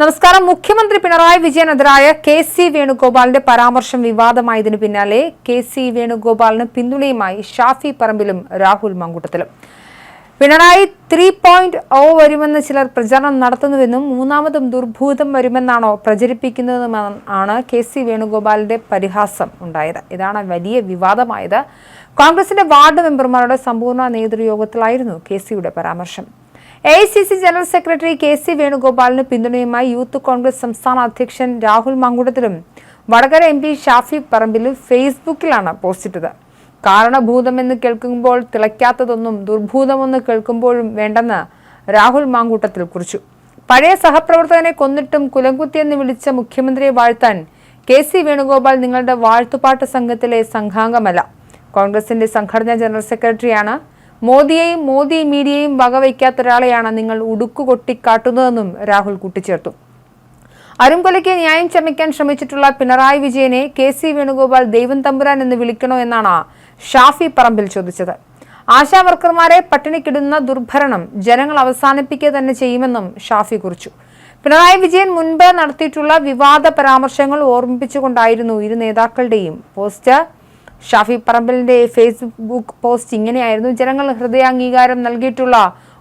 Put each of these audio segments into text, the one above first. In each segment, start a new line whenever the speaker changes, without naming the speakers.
നമസ്കാരം. മുഖ്യമന്ത്രി പിണറായി വിജയനെതിരായ കെ സി വേണുഗോപാലിന്റെ പരാമർശം വിവാദമായതിനു പിന്നാലെ കെ സി വേണുഗോപാലിന് പിന്തുണയുമായി ഷാഫി പറമ്പിലും രാഹുൽ മങ്കൂട്ടത്തിലും. പിണറായി ത്രീ പോയിന്റ് ഓ വരുമെന്ന് ചിലർ പ്രചരണം നടത്തുന്നുവെന്നും മൂന്നാമതും ദുർഭൂതം വരുമെന്നാണോ പ്രചരിപ്പിക്കുന്നതെന്നാണ് കെ സി വേണുഗോപാലിന്റെ പരിഹാസം ഉണ്ടായത്. ഇതാണ് വലിയ വിവാദമായത്. കോൺഗ്രസിന്റെ വാർഡ് മെമ്പർമാരുടെ സമ്പൂർണ നേതൃയോഗത്തിലായിരുന്നു കെ സിയുടെ പരാമർശം. A I C C general secretary K C വേണുഗോപാലിന് പിന്തുണയുമായി യൂത്ത് കോൺഗ്രസ് സംസ്ഥാന അധ്യക്ഷൻ രാഹുൽ മങ്കുടത്തിലും വടകര എം പി ഷാഫി പറമ്പിലും ഫേസ്ബുക്കിലാണ് പോസ്റ്റിട്ടത് കാരണഭൂതമെന്ന് കേൾക്കുമ്പോൾ തിളയ്ക്കാത്തതൊന്നും ദുർഭൂതമെന്ന് കേൾക്കുമ്പോഴും വേണ്ടെന്ന് രാഹുൽ മാങ്കൂട്ടത്തിൽ കുറിച്ചു. പഴയ സഹപ്രവർത്തകനെ കൊന്നിട്ടും കുലംകുത്തിയെന്ന് വിളിച്ച മുഖ്യമന്ത്രിയെ വാഴ്ത്താൻ കെ സി വേണുഗോപാൽ നിങ്ങളുടെ വാഴ്ത്തുപാട്ട് സംഘത്തിലെ സംഘാംഗമല്ല. കോൺഗ്രസിന്റെ സംഘടനാ ജനറൽ സെക്രട്ടറിയാണ് മോദിയെയും മോദി മീഡിയയും വകവയ്ക്കാത്ത ഒരാളെയാണ് നിങ്ങൾ ഉടുക്കു കൊട്ടിക്കാട്ടുന്നതെന്നും രാഹുൽ കൂട്ടിച്ചേർത്തു. അരുംകൊലയ്ക്ക് ന്യായം ചമയ്ക്കാൻ ശ്രമിച്ചിട്ടുള്ള പിണറായി വിജയനെ കെ സി വേണുഗോപാൽ ദൈവം തമ്പുരാൻ എന്ന് വിളിക്കണോ എന്നാണ് ഷാഫി പറമ്പിൽ ചോദിച്ചത്. ആശാ വർക്കർമാരെ പട്ടിണിക്കിടുന്ന ദുർഭരണം ജനങ്ങൾ അവസാനിപ്പിക്കുക തന്നെ ചെയ്യുമെന്നും ഷാഫി കുറിച്ചു. പിണറായി വിജയൻ മുൻപ് നടത്തിയിട്ടുള്ള വിവാദ പരാമർശങ്ങൾ ഓർമ്മിപ്പിച്ചുകൊണ്ടായിരുന്നു ഇരു നേതാക്കളുടെയും പോസ്റ്റ് ഷാഫി പറമ്പലിന്റെ ഫേസ്ബുക്ക് പോസ്റ്റ് ഇങ്ങനെയായിരുന്നു. ജനങ്ങൾ ഹൃദയാംഗീകാരം നൽകിയിട്ടുള്ള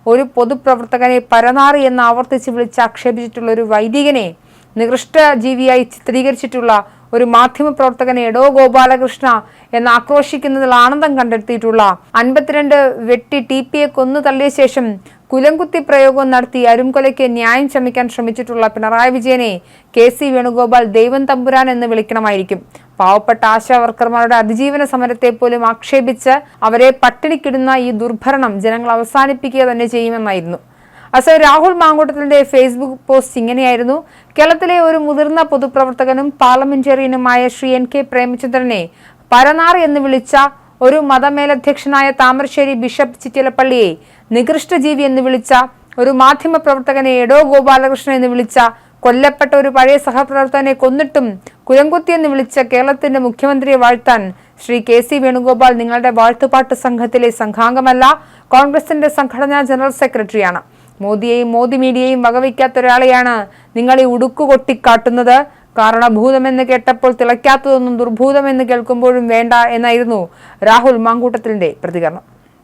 ഒരു പൊതുപ്രവർത്തകനെ പരനാറി എന്ന് ആവർത്തിച്ച് വിളിച്ച് ആക്ഷേപിച്ചിട്ടുള്ള ഒരു വൈദികനെ നികൃഷ്ട ജീവിയായി ചിത്രീകരിച്ചിട്ടുള്ള ഒരു മാധ്യമ പ്രവർത്തകനെ എടോ ഗോപാലകൃഷ്ണ എന്ന് ആക്രോശിക്കുന്നതിൽ ആനന്ദം കണ്ടെത്തിയിട്ടുള്ള അൻപത്തിരണ്ട് വെട്ടി ടി പിയെ കൊന്നു തള്ളിയ ശേഷം കുലംകുത്തി പ്രയോഗം നടത്തി അരുംകൊലയ്ക്ക് ന്യായം ചമിക്കാൻ ശ്രമിച്ചിട്ടുള്ള പിണറായി വിജയനെ കെ സി വേണുഗോപാൽ ദൈവം തമ്പുരാൻ എന്ന് വിളിക്കണമായിരിക്കും. പാവപ്പെട്ട ആശാ വർക്കർമാരുടെ അതിജീവന സമരത്തെ പോലും ആക്ഷേപിച്ച് അവരെ പട്ടിണിക്കിടുന്ന ഈ ദുർഭരണം ജനങ്ങൾ അവസാനിപ്പിക്കുക തന്നെ ചെയ്യുമെന്നായിരുന്നു. അസം രാഹുൽ മാങ്കൂട്ടത്തിന്റെ ഫേസ്ബുക്ക് പോസ്റ്റ് ഇങ്ങനെയായിരുന്നു. കേരളത്തിലെ ഒരു മുതിർന്ന പൊതുപ്രവർത്തകനും പാർലമെന്റേറിയനുമായ ശ്രീ എൻ കെ പ്രേമചന്ദ്രനെ പരനാർ എന്ന് വിളിച്ച ഒരു മതമേലധ്യക്ഷനായ താമരശ്ശേരി ബിഷപ്പ് ചിറ്റിലപ്പള്ളിയെ നികൃഷ്ടജീവി എന്ന് വിളിച്ച ഒരു മാധ്യമ പ്രവർത്തകനെ എടോ ഗോപാലകൃഷ്ണൻ എന്ന് വിളിച്ച കൊല്ലപ്പെട്ട ഒരു പഴയ സഹപ്രവർത്തകനെ കൊന്നിട്ടും കുരങ്കുത്തി എന്ന് വിളിച്ച കേരളത്തിന്റെ മുഖ്യമന്ത്രിയെ വാഴ്ത്താൻ ശ്രീ കെ സി വേണുഗോപാൽ നിങ്ങളുടെ വാഴ്ത്തുപാട്ട് സംഘത്തിലെ സംഘാംഗമല്ല കോൺഗ്രസിന്റെ സംഘടനാ ജനറൽ സെക്രട്ടറിയാണ്. മോദിയെയും മോദി മീഡിയയും വകവയ്ക്കാത്ത ഒരാളെയാണ് നിങ്ങൾ ഈ ഉടുക്കു കൊട്ടിക്കാട്ടുന്നത് കാരണഭൂതമെന്ന് കേട്ടപ്പോൾ തിളയ്ക്കാത്തതൊന്നും ദുർഭൂതമെന്ന് കേൾക്കുമ്പോഴും വേണ്ട എന്നായിരുന്നു രാഹുൽ മാങ്കൂട്ടത്തിലിന്റെ പ്രതികരണം.